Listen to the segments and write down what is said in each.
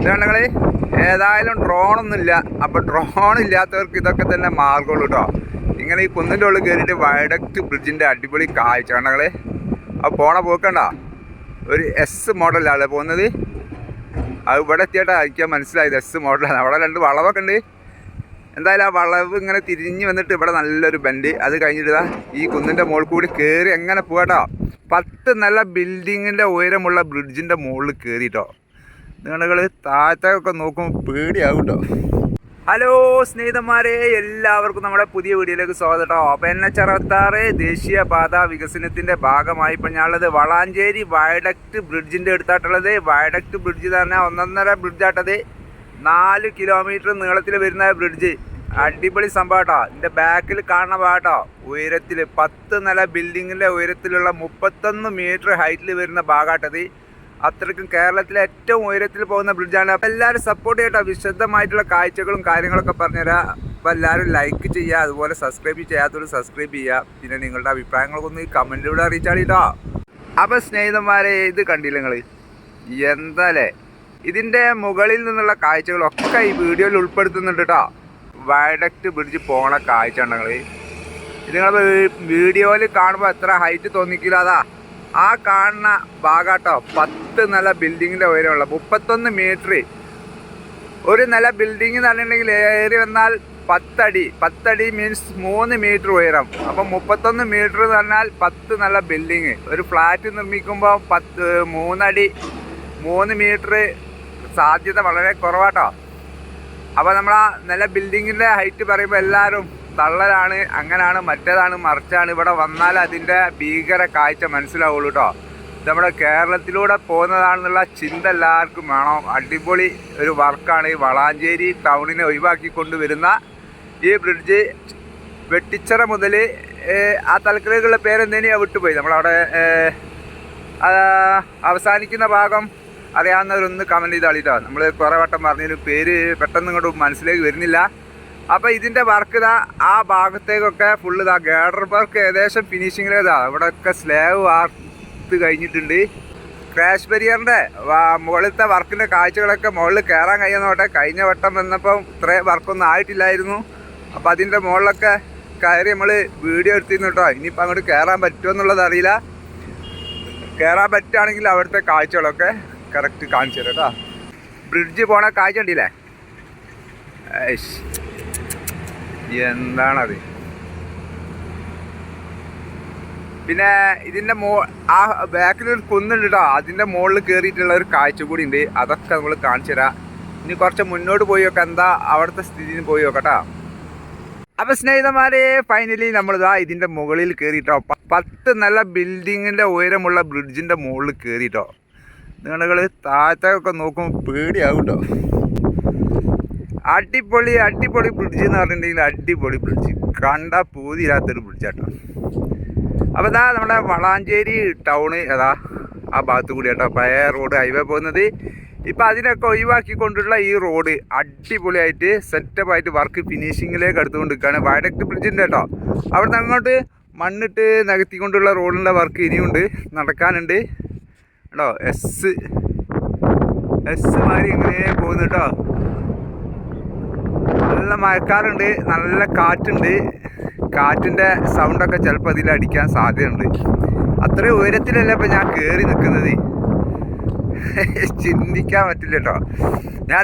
ഇതാണെങ്കിൽ ഏതായാലും ഡ്രോണൊന്നുമില്ല. അപ്പോൾ ഡ്രോൺ ഇല്ലാത്തവർക്ക് ഇതൊക്കെ തന്നെ മാർഗമുള്ളൂ കേട്ടോ ഇങ്ങനെ ഈ കുന്നിന്റെ ഉള്ളിൽ കയറിയിട്ട് വയഡക്റ്റ് ബ്രിഡ്ജിന്റെ അടിപൊളി കാഴ്ച കണ്ടങ്ങൾ. ആ പോണ പോക്കണ്ട ഒരു എസ് മോഡലാണ് പോകുന്നത്? അത് ഇവിടെ എത്തിയിട്ടാ അയക്കാൻ മനസ്സിലായത്. എസ് മോഡലാണ്. അവിടെ രണ്ട് വളവൊക്കെ ഉണ്ട്. എന്തായാലും ആ വളവ് ഇങ്ങനെ തിരിഞ്ഞ് വന്നിട്ട് ഇവിടെ നല്ലൊരു ബെൻഡ്. അത് കഴിഞ്ഞിട്ട് ഈ കുന്നിന്റെ മുകളിൽ കൂടി കയറി എങ്ങനെ പോകട്ടോ പത്ത് നല്ല ബിൽഡിങ്ങിന്റെ ഉയരമുള്ള ബ്രിഡ്ജിന്റെ മുകളിൽ കയറിട്ടോ നിങ്ങളുകൾ താഴത്തൊക്കെ നോക്കുമ്പോൾ പേടിയാവും കേട്ടോ ഹലോ സ്നേഹിതന്മാരെ എല്ലാവർക്കും നമ്മുടെ പുതിയ വീഡിയോയിലേക്ക് സ്വാഗതം അപ്പം എൻ എച്ച് അറുപത്താറ് ദേശീയപാത വികസനത്തിന്റെ ഭാഗമായി ഇപ്പം ഞാനുള്ളത് വളാഞ്ചേരി വയഡക്ട് ബ്രിഡ്ജിന്റെ അടുത്തായിട്ടുള്ളത്. വയഡക്ട് ബ്രിഡ്ജ് എന്ന് പറഞ്ഞാൽ ഒന്നൊന്നര ബ്രിഡ്ജാട്ടത് നാല് കിലോമീറ്റർ നീളത്തിൽ വരുന്ന ബ്രിഡ്ജ്. അടിപൊളി സംഭവട്ടോ ഇതിന്റെ ബാക്കിൽ കാണുന്ന ഭാഗട്ടോ ഉയരത്തിൽ പത്ത് നില ബിൽഡിങ്ങിന്റെ ഉയരത്തിലുള്ള മുപ്പത്തൊന്ന് മീറ്റർ ഹൈറ്റിൽ വരുന്ന ഭാഗമാട്ടത് അത്രയ്ക്കും കേരളത്തിലെ ഏറ്റവും ഉയരത്തിൽ പോകുന്ന ബ്രിഡ്ജാണ് അപ്പം എല്ലാവരും സപ്പോർട്ട് ചെയ്യട്ടോ. വിശദമായിട്ടുള്ള കാഴ്ചകളും കാര്യങ്ങളൊക്കെ പറഞ്ഞുതരാം. അപ്പോൾ എല്ലാവരും ലൈക്ക് ചെയ്യുക അതുപോലെ സബ്സ്ക്രൈബ് ചെയ്യാത്തവർ സബ്സ്ക്രൈബ് ചെയ്യുക. പിന്നെ നിങ്ങളുടെ അഭിപ്രായങ്ങളൊക്കെ ഒന്ന് ഈ കമന്റിലൂടെ അറിയിച്ചാൽ കേട്ടോ അപ്പോൾ സ്നേഹിതന്മാരെ ഇത് കണ്ടില്ല നിങ്ങൾ എന്താലേ ഇതിന്റെ മുകളിൽ നിന്നുള്ള കാഴ്ചകളൊക്കെ ഈ വീഡിയോയിൽ ഉൾപ്പെടുത്തുന്നുണ്ട് കേട്ടോ വയഡക്റ്റ് ബ്രിഡ്ജ് പോണ കാഴ്ച ഉണ്ടെങ്കിൽ നിങ്ങൾ വീഡിയോയിൽ കാണുമ്പോൾ എത്ര ഹൈറ്റ് തോന്നിക്കില്ല അതാ. ആ കാണുന്ന ഭാഗാട്ടോ പത്ത് നില ബിൽഡിങ്ങിന്റെ ഉയരമുള്ള മുപ്പത്തൊന്ന് മീറ്റർ ഒരു നില ബിൽഡിംഗ് എന്ന് പറഞ്ഞിട്ടുണ്ടെങ്കിൽ ഏറി വന്നാൽ പത്തടി. പത്തടി മീൻസ് മൂന്ന് മീറ്റർ ഉയരം. അപ്പം മുപ്പത്തൊന്ന് മീറ്റർ എന്ന് പറഞ്ഞാൽ പത്ത് നല്ല ബിൽഡിങ് ഒരു ഫ്ലാറ്റ് നിർമ്മിക്കുമ്പോൾ പത്ത് മൂന്നടി മൂന്ന് മീറ്റർ സാധ്യത വളരെ കുറവാട്ടോ. അപ്പോൾ നമ്മൾ ആ നില ബിൽഡിങ്ങിന്റെ ഹൈറ്റ് പറയുമ്പോൾ എല്ലാവരും തള്ളലാണ് അങ്ങനെയാണ് മറ്റേതാണ് മറിച്ചാണ്. ഇവിടെ വന്നാൽ അതിന്റെ ഭീകര കാഴ്ച മനസ്സിലാവുള്ളൂ കേട്ടോ നമ്മുടെ കേരളത്തിലൂടെ പോകുന്നതാണെന്നുള്ള ചിന്ത എല്ലാവർക്കും വേണം. അടിപൊളി ഒരു വർക്കാണ് ഈ വളാഞ്ചേരി ടൗണിനെ ഒഴിവാക്കി കൊണ്ടുവരുന്ന ഈ ബ്രിഡ്ജ്. വെട്ടിച്ചിറ മുതൽ ആ തലക്കലേക്കുള്ള പേരെന്തേനെയാണ് വിട്ടുപോയി. നമ്മളവിടെ അവസാനിക്കുന്ന ഭാഗം അറിയാവുന്നവരൊന്ന് കമന്റ് ചെയ്ത് കളിട്ടോ നമ്മൾ കുറേ വട്ടം പറഞ്ഞതിന് പേര് പെട്ടെന്ന് ഇങ്ങോട്ട് മനസ്സിലേക്ക് വരുന്നില്ല. അപ്പോൾ ഇതിന്റെ വർക്ക് ഇതാ ആ ഭാഗത്തേക്കൊക്കെ ഫുള്ള് ഇതാ ഗേഡർ വർക്ക് ഏകദേശം ഫിനിഷിങ്ങിലേതാ ഇവിടെയൊക്കെ സ്ലാബ് വാർത്ത് കഴിഞ്ഞിട്ടുണ്ട്. ക്രാഷ് ബരിയറിന്റെ മുകളിലത്തെ വർക്കിന്റെ കാഴ്ചകളൊക്കെ മുകളിൽ കയറാൻ കഴിയുന്നോട്ടെ കഴിഞ്ഞ വട്ടം വന്നപ്പം ഇത്രയും വർക്കൊന്നും ആയിട്ടില്ലായിരുന്നു. അപ്പോൾ അതിന്റെ മുകളിലൊക്കെ കയറി നമ്മൾ വീഡിയോ എടുത്തിരുന്നു കേട്ടോ. ഇനിയിപ്പോൾ അങ്ങോട്ട് കയറാൻ പറ്റുമോ എന്നുള്ളത് അറിയില്ല. കയറാൻ പറ്റുകയാണെങ്കിൽ അവിടുത്തെ കാഴ്ചകളൊക്കെ കറക്റ്റ് കാണിച്ചു തരാം കേട്ടോ. ബ്രിഡ്ജ് പോണ കാഴ്ച ഉണ്ടല്ലേ. എന്താണത്? പിന്നെ ഇതിന്റെ മോ ആ ബാക്കിൽ ഒരു കുന്നുണ്ട് കേട്ടോ അതിന്റെ മുകളിൽ കയറിയിട്ടുള്ള ഒരു കാഴ്ച കൂടി ഉണ്ട്. അതൊക്കെ നമ്മൾ കാണിച്ചു തരാം. ഇനി കുറച്ച് മുന്നോട്ട് പോയി നോക്കാം. എന്താ അവിടുത്തെ സ്ഥിതിയിൽ പോയി നോക്കട്ടോ. അപ്പൊ സ്നേഹിതന്മാരെ ഫൈനലി നമ്മളിതാ ഇതിന്റെ മുകളിൽ കയറിയിട്ടോ പത്ത് നല്ല ബിൽഡിങ്ങിന്റെ ഉയരമുള്ള ബ്രിഡ്ജിന്റെ മുകളിൽ കയറിയിട്ടോ നിങ്ങളുകൾ താഴത്തേക്കൊക്കെ നോക്കുമ്പോൾ പേടിയാവും കേട്ടോ അടിപൊളി അടിപൊളി ബ്രിഡ്ജ് എന്ന് പറഞ്ഞിട്ടുണ്ടെങ്കിൽ അടിപൊളി ബ്രിഡ്ജ് കണ്ട പൂതിയില്ലാത്തൊരു ബ്രിഡ്ജാട്ടോ അപ്പോൾ ഇതാ നമ്മുടെ വളാഞ്ചേരി ടൗണ് അതാ ആ ഭാഗത്ത് കൂടി കേട്ടോ പഴയ റോഡ് ഹൈവേ പോകുന്നത്. ഇപ്പം അതിനൊക്കെ ഒഴിവാക്കിക്കൊണ്ടുള്ള ഈ റോഡ് അടിപൊളിയായിട്ട് സെറ്റപ്പായിട്ട് വർക്ക് ഫിനിഷിങ്ങിലേക്ക് എടുത്തുകൊണ്ട് നിൽക്കുകയാണ് വയഡക്ട് ബ്രിഡ്ജിന്റെ കേട്ടോ അവിടുന്ന് അങ്ങോട്ട് മണ്ണിട്ട് നികത്തിക്കൊണ്ടുള്ള റോഡിന്റെ വർക്ക് ഇനിയുണ്ട്. നടക്കാനുണ്ട്. കേട്ടോ എസ് എസ് മാതിരി ഇങ്ങനെ പോകുന്നു കേട്ടോ നല്ല മഴക്കാറുണ്ട് നല്ല കാറ്റുണ്ട്. കാറ്റിന്റെ സൗണ്ടൊക്കെ ചിലപ്പോൾ അതിൽ അടിക്കാൻ സാധ്യതയുണ്ട്. അത്ര ഉയരത്തിലല്ല ഇപ്പം ഞാൻ കയറി നിൽക്കുന്നത് ചിന്തിക്കാൻ പറ്റില്ല കേട്ടോ. ഞാൻ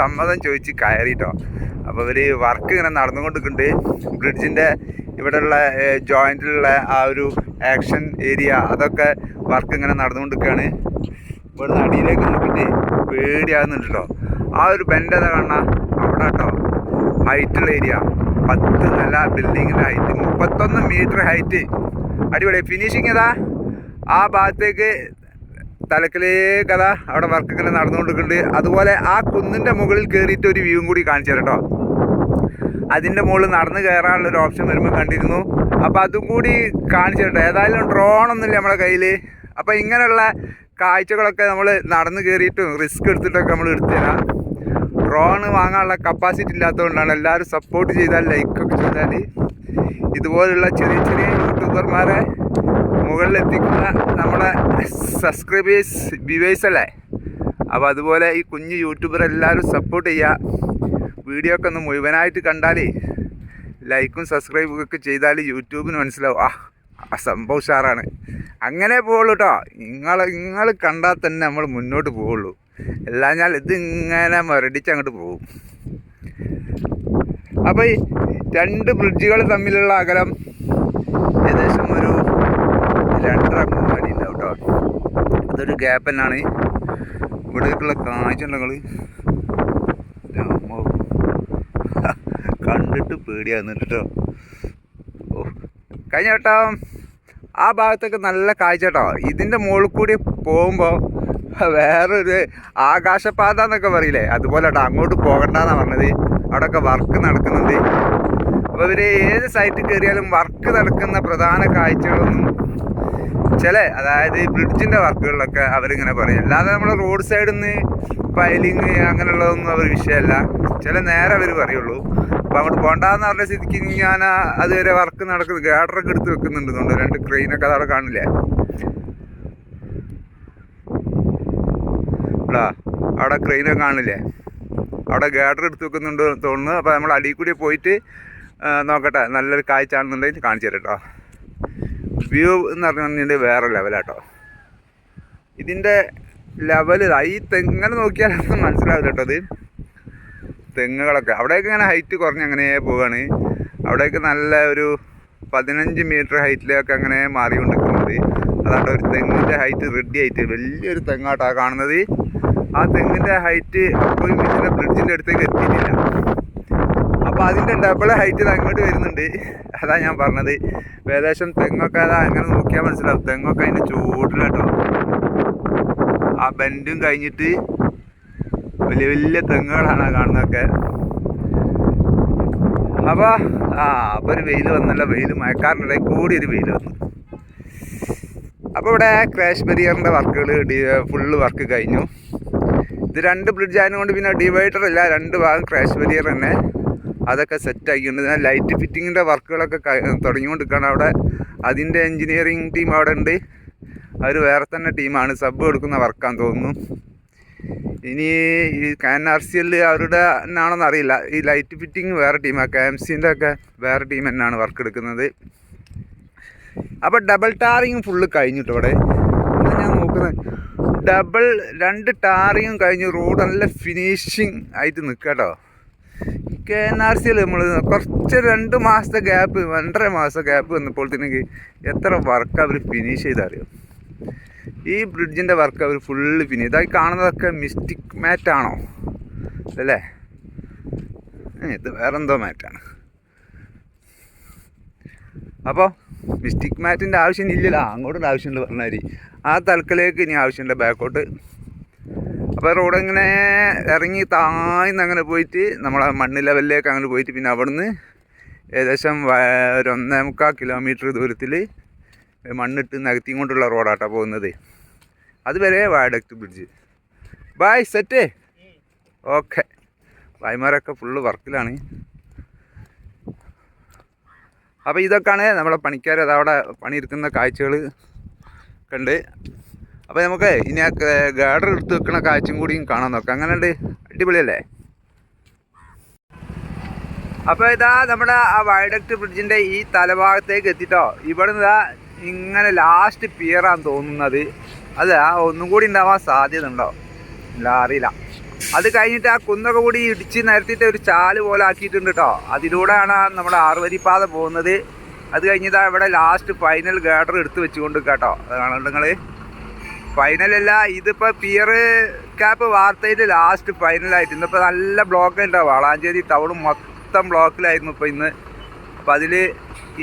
സമ്മതം ചോദിച്ച് കയറി കേട്ടോ. അപ്പോൾ ഇവർ വർക്ക് ഇങ്ങനെ നടന്നുകൊണ്ടിരിക്കുന്നുണ്ട്. ബ്രിഡ്ജിന്റെ ഇവിടെയുള്ള ജോയിന്റിലുള്ള ആ ഒരു ആക്ഷൻ ഏരിയ അതൊക്കെ വർക്ക് ഇങ്ങനെ നടന്നുകൊണ്ടിരിക്കുകയാണ്. ഇവിടുന്ന് അടിയിലേക്ക് നോക്കിയിട്ട് പേടിയാകുന്നുണ്ട് കേട്ടോ. ആ ഒരു ബെൻഡ് ഏതാ കാണാം അവിടെ കേട്ടോ. ഹൈറ്റുള്ള ഏരിയ. പത്ത് നല്ല ബിൽഡിങ്ങിന്റെ ഹൈറ്റ്. മുപ്പത്തൊന്ന് മീറ്റർ ഹൈറ്റ്. അടിപൊളി. ഫിനിഷിങ് ഏതാ? ആ ഭാഗത്തേക്ക് തലക്കിലേക്ക് അതാ അവിടെ വർക്ക് ഇങ്ങനെ നടന്നുകൊണ്ടിരിക്കുന്നുണ്ട്. അതുപോലെ ആ കുന്നിന്റെ മുകളിൽ കയറിയിട്ട് ഒരു വ്യൂവും കൂടി കാണിച്ചു തരാം കേട്ടോ. അതിന്റെ മുകളിൽ നടന്ന് കയറാനുള്ള ഒരു ഓപ്ഷൻ വരുമ്പോൾ കണ്ടിരുന്നു. അപ്പോൾ അതും കൂടി കാണിച്ചു തരട്ടെ. ഏതായാലും ഡ്രോണൊന്നുമില്ല നമ്മുടെ കയ്യിൽ അപ്പോൾ ഇങ്ങനെയുള്ള കാഴ്ചകളൊക്കെ നമ്മൾ നടന്ന് കയറിയിട്ടും റിസ്ക് എടുത്തിട്ടൊക്കെ നമ്മൾ എടുത്തു തരാം. ഡ്രോൺ വാങ്ങാനുള്ള കപ്പാസിറ്റി ഇല്ലാത്തതുകൊണ്ടാണ് എല്ലാവരും സപ്പോർട്ട് ചെയ്താൽ ലൈക്കൊക്കെ ചെയ്താൽ ഇതുപോലുള്ള ചെറിയ ചെറിയ യൂട്യൂബർമാരെ മുകളിലെത്തിക്കുന്ന നമ്മുടെ സബ്സ്ക്രൈബേഴ്സ് വ്യൂവേഴ്സ് അല്ലേ? അപ്പോൾ അതുപോലെ ഈ കുഞ്ഞു യൂട്യൂബർ എല്ലാവരും സപ്പോർട്ട് ചെയ്യുക. വീഡിയോ ഒക്കെ ഒന്ന് മുഴുവനായിട്ട് കണ്ടാൽ ലൈക്കും സബ്സ്ക്രൈബും ഒക്കെ ചെയ്താൽ യൂട്യൂബിന് മനസ്സിലാവും. ആ സംഭവം ഉഷാറാണ്. അങ്ങനെ പോവുള്ളൂ കേട്ടോ നിങ്ങൾ നിങ്ങൾ കണ്ടാൽ തന്നെ നമ്മൾ മുന്നോട്ട് പോവുള്ളൂ. എല്ലാം ഞാൻ ഇതിങ്ങനെ മരടിച്ച് മുരടിച്ച് അങ്ങോട്ട് പോകും. അപ്പോൾ ഈ രണ്ട് ബ്രിഡ്ജുകൾ തമ്മിലുള്ള അകലം ഏകദേശം ഒരു രണ്ടര മൂന്ന് അടി ഉണ്ടാവും കേട്ടോ അതൊരു ഗ്യാപ്പ് തന്നെയാണ് ഇവിടേക്കുള്ള കാഴ്ച ഉണ്ടെങ്കിൽ കണ്ടിട്ട് പേടിയാന്ന് കേട്ടോ. ഓ കഴിഞ്ഞ കേട്ടോ ആ ഭാഗത്തൊക്കെ നല്ല കാഴ്ച കേട്ടോ ഇതിന്റെ മുകളിൽ കൂടി പോകുമ്പോൾ വേറൊരു ആകാശപാത എന്നൊക്കെ പറയില്ലേ? അതുപോലെ കേട്ടോ അങ്ങോട്ട് പോകണ്ടെന്നാണ് പറഞ്ഞത്. അവിടെയൊക്കെ വർക്ക് നടക്കുന്നുണ്ട്. അപ്പോൾ ഇവർ ഏത് സൈറ്റിൽ കയറിയാലും വർക്ക് നടക്കുന്ന പ്രധാന കാഴ്ചകളൊന്നും ചില അതായത് ബ്രിഡ്ജിന്റെ വർക്കുകളിലൊക്കെ അവരിങ്ങനെ പറയും. അല്ലാതെ നമ്മൾ റോഡ് സൈഡിൽ നിന്ന് പൈലിങ് അങ്ങനെയുള്ളതൊന്നും അവർ വിഷയമല്ല. ചില നേരെ അവർ പറയുള്ളൂ. അപ്പോൾ അങ്ങോട്ട് പോകണ്ടെന്ന് പറഞ്ഞ സ്ഥിതിക്ക് ഞാൻ അതുവരെ വർക്ക് നടക്കുന്നത് ഗാഡറൊക്കെ എടുത്ത് വെക്കുന്നുണ്ട്. രണ്ട് ക്രെയിനൊക്കെ അതവിടെ കാണില്ലേ? എടാ അവിടെ ക്രെയിനൊക്കെ കാണില്ലേ? അവിടെ ഗാഡർ എടുത്ത് വെക്കുന്നുണ്ട് തോന്നുന്നു. അപ്പോൾ നമ്മൾ അടിയിൽ കൂടി പോയിട്ട് നോക്കട്ടെ. നല്ലൊരു കാഴ്ച ആണെന്നുണ്ടെങ്കിൽ കാണിച്ചു തരാം കേട്ടോ വ്യൂ എന്ന് പറഞ്ഞിട്ടുണ്ടെങ്കിൽ വേറെ ലെവലാട്ടോ ഇതിന്റെ ലെവൽ ഈ തെങ്ങനെ നോക്കിയാൽ മനസ്സിലാവില്ല കേട്ടോ അത് തെങ്ങുകളൊക്കെ. അവിടെയൊക്കെ ഇങ്ങനെ ഹൈറ്റ് കുറഞ്ഞ് അങ്ങനെ പോവുകയാണ് അവിടെയൊക്കെ നല്ല ഒരു പതിനഞ്ച് മീറ്റർ ഹൈറ്റിലൊക്കെ അങ്ങനെ മാറിക്കൊണ്ടിരിക്കുന്നത് അതാണ്ട് ഒരു തെങ്ങിന്റെ ഹൈറ്റ് റെഡി ആയിട്ട്. വലിയൊരു തെങ്ങാട്ടോ കാണുന്നത്. ആ തെങ്ങിന്റെ ഹൈറ്റ് അപ്പോഴും ഇതിന്റെ ബ്രിഡ്ജിന്റെ അടുത്തേക്ക് എത്തിയിട്ടില്ല. അപ്പോൾ അതിന്റെ ഡബിൾ ഹൈറ്റിൽ അങ്ങോട്ട് വരുന്നുണ്ട്. അതാ ഞാൻ പറഞ്ഞത്. ഏകദേശം തെങ്ങൊക്കെ അതാ അങ്ങനെ നോക്കിയാൽ മനസ്സിലാവും. തെങ്ങൊക്കെ അതിന്റെ ചൂടിലാട്ടോ ആ ബെൻഡും കഴിഞ്ഞിട്ട് വലിയ വലിയ തെങ്ങുകളാണ് കാണുന്നതൊക്കെ. അപ്പോൾ ആ അപ്പോൾ ഒരു വെയിൽ വന്നല്ല. വെയിൽ മഴക്കാറിനിടയിൽ കൂടി ഒരു വെയിൽ വന്നു. അപ്പോൾ ഇവിടെ ക്രാഷ് ബരിയറിന്റെ വർക്കുകൾ ഫുള്ള് വർക്ക് കഴിഞ്ഞു. ഇത് രണ്ട് ബ്രിഡ്ജ് ആയതുകൊണ്ട് പിന്നെ ഡിവൈഡർ ഇല്ല. രണ്ട് ഭാഗം ക്രാഷ് ബരിയർ തന്നെ. അതൊക്കെ സെറ്റ് ആക്കിയിട്ടുണ്ട്. ലൈറ്റ് ഫിറ്റിങ്ങിന്റെ വർക്കുകളൊക്കെ തുടങ്ങിക്കൊണ്ടിരിക്കുകയാണ് അവിടെ. അതിന്റെ എൻജിനീയറിങ് ടീം അവിടെ ഉണ്ട്. അവർ വേറെ തന്നെ ടീമാണ് സബ് കൊടുക്കുന്ന വർക്കാന്ന് തോന്നുന്നു. ഇനി ഈ കെ എൻ ആർ സി എല്ലിൽ അവരുടെ എന്നാണെന്ന് അറിയില്ല. ഈ ലൈറ്റ് ഫിറ്റിംഗ് വേറെ ടീമാണ് കെ എം സിന്റെ ഒക്കെ വേറെ ടീം തന്നെയാണ് വർക്ക് എടുക്കുന്നത്. അപ്പോൾ ഡബിൾ ടാറിങ് ഫുള്ള് കഴിഞ്ഞിട്ട് ഇവിടെ. ഞാൻ നോക്കുന്നത്. ഡബിൾ രണ്ട് ടാറിങ്ങും കഴിഞ്ഞ് റോഡ് നല്ല ഫിനിഷിങ് ആയിട്ട് നിൽക്കുക കേട്ടോ കെ എൻ ആർ സിയിൽ നമ്മൾ കുറച്ച് രണ്ട് മാസത്തെ ഗ്യാപ്പ് രണ്ടര മാസത്തെ ഗ്യാപ്പ് വന്നപ്പോൾ വന്നപ്പോഴത്തേക്ക് എത്ര വർക്ക് അവർ ഫിനിഷ് ചെയ്തറിയോ? ഈ ബ്രിഡ്ജിന്റെ വർക്ക് അവർ ഫുള്ള് ഫിനിഷ് ഇതായി കാണുന്നതൊക്കെ മിസ്റ്റിക് മാറ്റാണോ അല്ലേ? ഇത് വേറെന്തോ മാറ്റാണ് അപ്പോൾ മിസ്റ്റിക് മാറ്റിന്റെ ആവശ്യം ഇല്ലല്ലോ അങ്ങോട്ടുള്ള ആവശ്യമുണ്ട് പറഞ്ഞാൽ ആ തലക്കലേക്ക് ഇനി ആവശ്യമില്ല ബാക്കോട്ട്. അപ്പോൾ റോഡ് ഇങ്ങനെ ഇറങ്ങി താഴ്ന്ന് അങ്ങനെ പോയിട്ട് നമ്മളെ മണ്ണ് ലെവലിലേക്ക് അങ്ങനെ പോയിട്ട് പിന്നെ അവിടുന്ന് ഏകദേശം ഒരു ഒന്നേ മുക്കാൽ കിലോമീറ്റർ ദൂരത്തിൽ മണ്ണിട്ട് നികത്തിയും കൊണ്ടുള്ള റോഡാട്ടോ പോകുന്നത്. അതുവരെ വയഡക്ട് ബ്രിഡ്ജ്. ബായ് സെറ്റ് ഓക്കെ ഭായിമാരൊക്കെ ഫുള്ള് വർക്കിലാണ്. അപ്പോൾ ഇതൊക്കെയാണ് നമ്മളെ പണിക്കാർ അതവിടെ പണിയെടുക്കുന്ന കാഴ്ചകൾ കണ്ട്. അപ്പോൾ നമുക്ക് ഇനി ആ ഗാർഡർ എടുത്ത് വെക്കുന്ന കാഴ്ചയും കൂടിയും കാണാൻ നോക്കാം. അങ്ങനെ ഉണ്ട് അടിപൊളിയല്ലേ? അപ്പോൾ ഇതാ നമ്മുടെ ആ വയഡക്ട് ബ്രിഡ്ജിന്റെ ഈ തലഭാഗത്തേക്ക് എത്തിട്ടോ. ഇവിടെ നിന്ന് ഇങ്ങനെ ലാസ്റ്റ് പിയറാന്ന് തോന്നുന്നത്. അത് ഒന്നും കൂടി ഉണ്ടാവാൻ സാധ്യത ഉണ്ടോ ഇല്ല അറിയില്ല. അത് കഴിഞ്ഞിട്ട് ആ കുന്നൊക്കെ കൂടി ഇടിച്ച് നിരത്തിയിട്ട് ഒരു ചാൽ പോലെ ആക്കിയിട്ടുണ്ട് കേട്ടോ അതിലൂടെയാണ് നമ്മുടെ ആറുവരിപ്പാത പോകുന്നത്. അത് കഴിഞ്ഞിതാ ഇവിടെ ലാസ്റ്റ് ഫൈനൽ ഗേഡർ എടുത്ത് വെച്ചുകൊണ്ട് കേട്ടോ അത് കാണുന്നുണ്ട് നിങ്ങൾ ഫൈനലല്ല ഇതിപ്പോൾ പിയർ ക്യാപ്പ് വാർത്തയിൽ ലാസ്റ്റ് ഫൈനലായിട്ട് ഇന്നിപ്പോൾ നല്ല ബ്ലോക്ക് ഉണ്ടാവും വളാഞ്ചേരി ടൗൺ മൊത്തം ബ്ലോക്കിലായിരുന്നു ഇപ്പോൾ ഇന്ന്. അപ്പം അതിൽ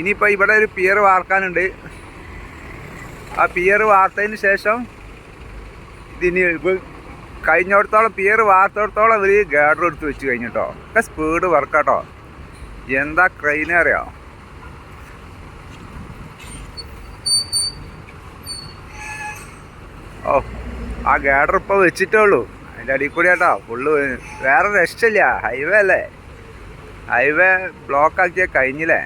ഇനിയിപ്പോൾ ഇവിടെ ഒരു പിയർ വാർക്കാനുണ്ട്. ആ പിയർ വാർത്തതിന് ശേഷം ഇതിനി കഴിഞ്ഞിടത്തോളം പിയർ വാർത്തോടത്തോളം ഇവർ ഗാർഡർ എടുത്ത് വെച്ച് കഴിഞ്ഞിട്ടോ ഒക്കെ സ്പീഡ് വർക്കാട്ടോ എന്താ ക്രൈനറിയോ ഓ ആ ഗാഡർ ഇപ്പോൾ വെച്ചിട്ടേ ഉള്ളൂ. അതിന്റെ അടിയിൽ കൂടി കേട്ടോ ഫുള്ള് വേറെ രക്ഷയില്ല. ഹൈവേ അല്ലേ? ഹൈവേ ബ്ലോക്ക് ആക്കിയ കഴിഞ്ഞില്ലേ?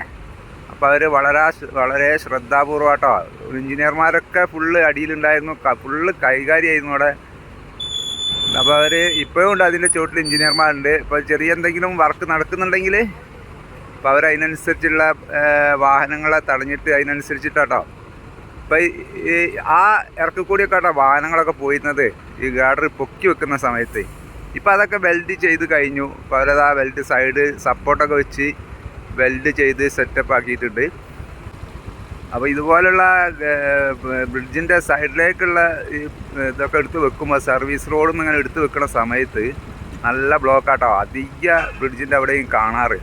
അപ്പോൾ അവർ വളരെ വളരെ ശ്രദ്ധാപൂർവം കേട്ടോ എഞ്ചിനീയർമാരൊക്കെ ഫുള്ള് അടിയിലുണ്ടായിരുന്നു. ഫുള്ള് കൈകാര്യമായിരുന്നു അവിടെ. അപ്പോൾ അവർ ഇപ്പോഴും ഉണ്ട് അതിന്റെ ചുവട്ടിൽ എഞ്ചിനീയർമാരുണ്ട്. ഇപ്പോൾ ചെറിയ എന്തെങ്കിലും വർക്ക് നടക്കുന്നുണ്ടെങ്കിൽ അപ്പോൾ അവർ അതിനനുസരിച്ചുള്ള വാഹനങ്ങളെ തടഞ്ഞിട്ട് അതിനനുസരിച്ചിട്ടാട്ടോ. അപ്പോൾ ഈ ആ ഇറക്കിക്കൂടിയൊക്കെ ആട്ടോ വാഹനങ്ങളൊക്കെ പോയിരുന്നത്. ഈ ഗാഡർ പൊക്കി വെക്കുന്ന സമയത്ത്. ഇപ്പോൾ അതൊക്കെ വെൽഡ് ചെയ്ത് കഴിഞ്ഞു. അപ്പോൾ അവരത് ആ വെൽഡ് സൈഡ് സപ്പോർട്ടൊക്കെ വെച്ച് വെൽഡ് ചെയ്ത് സെറ്റപ്പ് ആക്കിയിട്ടുണ്ട്. അപ്പോൾ ഇതുപോലുള്ള ബ്രിഡ്ജിന്റെ സൈഡിലേക്കുള്ള ഇതൊക്കെ എടുത്ത് വെക്കുമ്പോൾ സർവീസ് റോഡിൽ നിന്ന് ഇങ്ങനെ എടുത്ത് വെക്കുന്ന സമയത്ത് നല്ല ബ്ലോക്കാട്ടോ അധിക ബ്രിഡ്ജിന്റെ അവിടെയും കാണാറ്.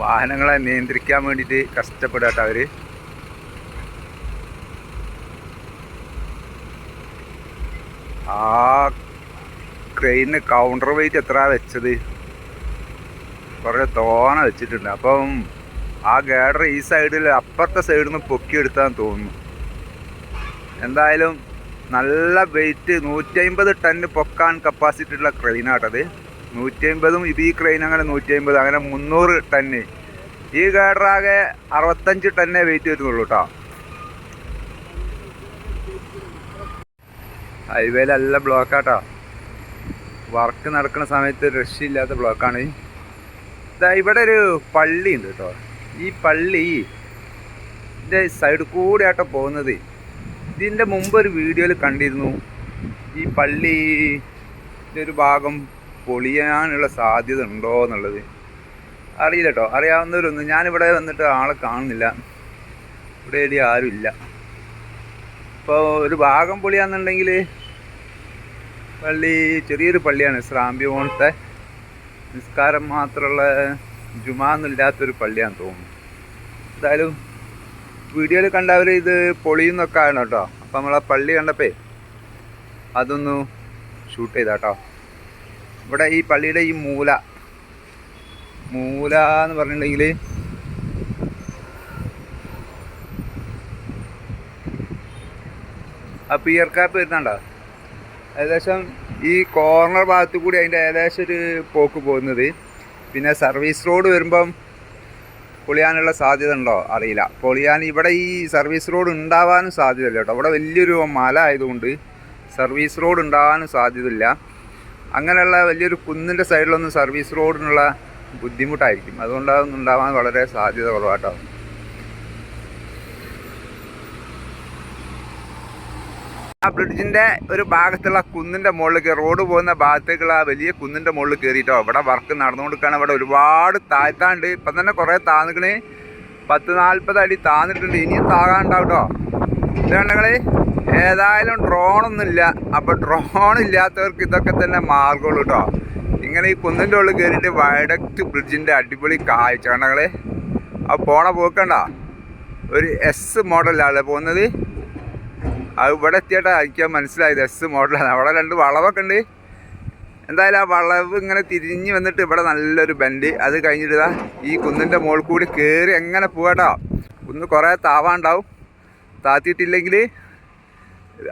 വാഹനങ്ങളെ നിയന്ത്രിക്കാൻ വേണ്ടിയിട്ട് കഷ്ടപ്പെടാട്ടോ അവർ ആ ക്രെയിന് കൗണ്ടർ വെയിറ്റ് എത്ര വെച്ചത്? കുറേ തോന വെച്ചിട്ടുണ്ട്. അപ്പം ആ ഗേഡർ ഈ സൈഡിൽ അപ്പുറത്തെ സൈഡിൽ നിന്ന് പൊക്കിയെടുത്താൻ തോന്നുന്നു. എന്തായാലും നല്ല വെയിറ്റ് നൂറ്റി അമ്പത് ടണ്ണ് പൊക്കാൻ കപ്പാസിറ്റി ഉള്ള ക്രെയിനാട്ടത് നൂറ്റി അമ്പതും ഇത് ഈ ക്രെയിൻ അങ്ങനെ നൂറ്റി അമ്പത് അങ്ങനെ മുന്നൂറ് ടണ്ണ് ഈ ഗേഡറാകെ അറുപത്തഞ്ച് ടണ്ണേ വെയിറ്റ് വരുന്നുള്ളൂ കേട്ടോ ഹൈവേയിലെല്ലാം ബ്ലോക്കാട്ടോ വർക്ക് നടക്കുന്ന സമയത്ത് രക്ഷയില്ലാത്ത ബ്ലോക്കാണ് ഇതാ ഇവിടെ ഒരു പള്ളി ഉണ്ട് കേട്ടോ ഈ പള്ളി ഇതിന്റെ സൈഡ് കൂടെ ആട്ടോ പോകുന്നത്. ഇതിന്റെ മുമ്പ് ഒരു വീഡിയോയിൽ കണ്ടിരുന്നു. ഈ പള്ളി ഒരു ഭാഗം പൊളിയാനുള്ള സാധ്യത ഉണ്ടോ എന്നുള്ളത്. അറിയില്ല കേട്ടോ അറിയാവുന്നവരൊന്നും ഞാനിവിടെ വന്നിട്ട് ആളെ കാണുന്നില്ല. ഇവിടെ ആരും ഇല്ല ഇപ്പോൾ ഒരു ഭാഗം പൊളിയാന്നുണ്ടെങ്കിൽ പള്ളി ചെറിയൊരു പള്ളിയാണ് ശ്രാമ്പ്യ പോണത്തെ നിസ്കാരം മാത്രമുള്ള ജുമാന്നില്ലാത്തൊരു പള്ളിയാണെന്ന് തോന്നുന്നു. എന്തായാലും വീഡിയോയിൽ കണ്ടവർ ഇത് പൊളിയുന്നൊക്കെ ആണ് കേട്ടോ. അപ്പം നമ്മളെ പള്ളി കണ്ടപ്പേ അതൊന്ന് ഷൂട്ട് ചെയ്ത കേട്ടോ ഇവിടെ ഈ പള്ളിയുടെ ഈ മൂല മൂല എന്ന് പറഞ്ഞിട്ടുണ്ടെങ്കിൽ ആ പിയർ കാപ്പ് വരുന്നുണ്ടോ? ഏകദേശം ഈ കോർണർ ഭാഗത്ത് കൂടി അതിന്റെ ഏകദേശം ഒരു പോക്ക് പോകുന്നത്. പിന്നെ സർവീസ് റോഡ് വരുമ്പം പൊളിയാനുള്ള സാധ്യത ഉണ്ടോ? അറിയില്ല. പൊളിയാൻ ഇവിടെ ഈ സർവീസ് റോഡ് ഉണ്ടാവാനും സാധ്യതയില്ല കേട്ടോ. അവിടെ വലിയൊരു മല ആയതുകൊണ്ട് സർവീസ് റോഡ് ഉണ്ടാവാനും സാധ്യതയില്ല. അങ്ങനെയുള്ള വലിയൊരു കുന്നിന്റെ സൈഡിലൊന്നും സർവീസ് റോഡിനുള്ള ബുദ്ധിമുട്ടായിരിക്കും. അതുകൊണ്ട് അതൊന്നും ഉണ്ടാവാൻ വളരെ സാധ്യത കുറവാട്ടോ ആ ബ്രിഡ്ജിന്റെ ഒരു ഭാഗത്തുള്ള കുന്നിന്റെ മുകളിലേക്ക് റോഡ് പോകുന്ന ഭാഗത്തേക്കുള്ള ആ വലിയ കുന്നിന്റെ മുകളിൽ കയറിയിട്ടോ ഇവിടെ വർക്ക് നടന്നുകൊടുക്കുകയാണ് ഇവിടെ ഒരുപാട് താഴ്ത്താണ്ട് ഇപ്പം തന്നെ കുറേ താന്നുകൾ പത്ത് നാൽപ്പത് അടി താന്നിട്ടുണ്ട്. ഇനിയും താകാണ്ടാവും കേട്ടോ ഇതുണ്ടെങ്കിൽ ഏതായാലും ഡ്രോണൊന്നുമില്ല. അപ്പോൾ ഡ്രോൺ ഇല്ലാത്തവർക്ക് ഇതൊക്കെ തന്നെ മാർഗമുള്ളൂ കേട്ടോ. ഇങ്ങനെ ഈ കുന്നിന്റെ ഉള്ളിൽ കയറിയിട്ട് വയഡക്റ്റ് ബ്രിഡ്ജിന്റെ അടിപൊളി കാഴ്ച കണ്ടങ്ങളെ. ആ പോണ പോക്കണ്ട. ഒരു എസ് മോഡലാണ് പോകുന്നത് അത് ഇവിടെ എത്തിയിട്ടാ എനിക്ക് മനസ്സിലായത്. എസ് മോഡലാണ് അവിടെ രണ്ട് വളവൊക്കെ ഉണ്ട്. എന്തായാലും ആ വളവ് ഇങ്ങനെ തിരിഞ്ഞ് വന്നിട്ട് ഇവിടെ നല്ലൊരു ബെൻഡ് അത് കഴിഞ്ഞിട്ട് ഈ കുന്നിന്റെ മുകളിൽ കൂടി കയറി എങ്ങനെ പോകട്ടോ കുന്ന് കുറേ താവാണ്ടാവും. താത്തിയിട്ടില്ലെങ്കിൽ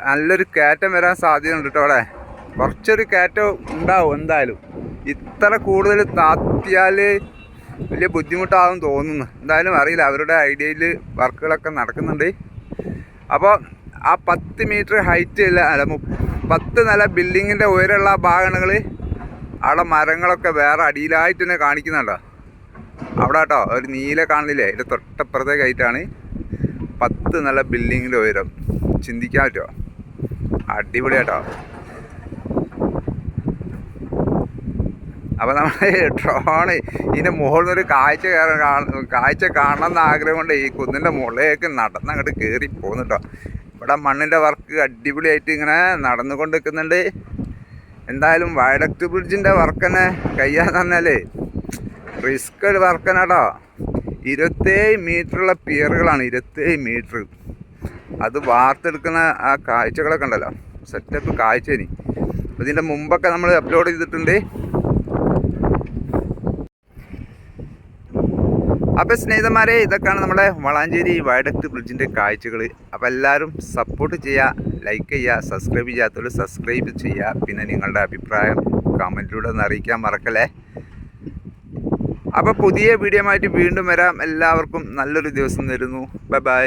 നല്ലൊരു കയറ്റം വരാൻ സാധ്യതയുണ്ട് കേട്ടോ അവിടെ. കുറച്ചൊരു കയറ്റം ഉണ്ടാവും എന്തായാലും. ഇത്ര കൂടുതൽ താത്തിയാൽ വലിയ ബുദ്ധിമുട്ടാകും തോന്നുന്നു. എന്തായാലും അറിയില്ല. അവരുടെ ഐഡിയയിൽ വർക്കുകളൊക്കെ നടക്കുന്നുണ്ട്. അപ്പോൾ ആ പത്ത് മീറ്റർ ഹൈറ്റ് ഇല്ല അല്ല പത്ത് നില ബിൽഡിങ്ങിന്റെ ഉയരമുള്ള ഭാഗങ്ങൾ അവിടെ മരങ്ങളൊക്കെ വേറെ അടിയിലായിട്ട് തന്നെ കാണിക്കുന്നുണ്ടോ? അവിടെ കേട്ടോ ഒരു നീല കാണുന്നില്ലേ? അതിന്റെ തൊട്ടപ്പുറത്തേക്കായിട്ടാണ് പത്ത് നല്ല ബിൽഡിങ്ങിന്റെ ഉയരം. ചിന്തിക്കാൻ പറ്റുമോ? അടിപൊളി കേട്ടോ. അപ്പോൾ നമ്മൾ ഡ്രോണ് ഇതിന്റെ മുകളിൽ നിന്നൊരു കാഴ്ച കയറാൻ കാഴ്ച കാണണം എന്ന് ആഗ്രഹം കൊണ്ട് ഈ കുന്നിന്റെ മുകളിലേക്ക് നടന്ന് അങ്ങോട്ട് കയറി പോകുന്നു കേട്ടോ. ഇവിടെ മണ്ണിന്റെ വർക്ക് അടിപൊളിയായിട്ട് ഇങ്ങനെ നടന്നുകൊണ്ട് നിൽക്കുന്നുണ്ട് എന്തായാലും വയഡക്ട് ബ്രിഡ്ജിന്റെ വർക്ക് തന്നെ കഴിയാന്ന് പറഞ്ഞാലേ റിസ്ക് വർക്ക് തന്നെ കേട്ടോ ഇരുപത്തേഴ് മീറ്ററുള്ള പിയറുകളാണ് ഇരുപത്തേഴ് മീറ്റർ അത് വാർത്തെടുക്കുന്ന ആ കാഴ്ചകളൊക്കെ ഉണ്ടല്ലോ. സെറ്റപ്പ് കാഴ്ച ഇനി. ഇതിന്റെ മുമ്പൊക്കെ നമ്മൾ അപ്ലോഡ് ചെയ്തിട്ടുണ്ട്. അപ്പോൾ സ്നേഹിതന്മാരെ ഇതൊക്കെയാണ് നമ്മുടെ വളാഞ്ചേരി വയഡക്ട് ബ്രിഡ്ജിന്റെ കാഴ്ചകൾ അപ്പോൾ എല്ലാവരും സപ്പോർട്ട് ചെയ്യുക ലൈക്ക് ചെയ്യുക സബ്സ്ക്രൈബ് ചെയ്യാത്തവർ സബ്സ്ക്രൈബ് ചെയ്യുക പിന്നെ നിങ്ങളുടെ അഭിപ്രായം കമന്റിലൂടെ ഒന്ന് അറിയിക്കാൻ മറക്കല്ലേ? അപ്പോൾ പുതിയ വീഡിയോ ആയിട്ട് വീണ്ടും വരാം. എല്ലാവർക്കും നല്ലൊരു ദിവസം തരുന്നു. Bye bye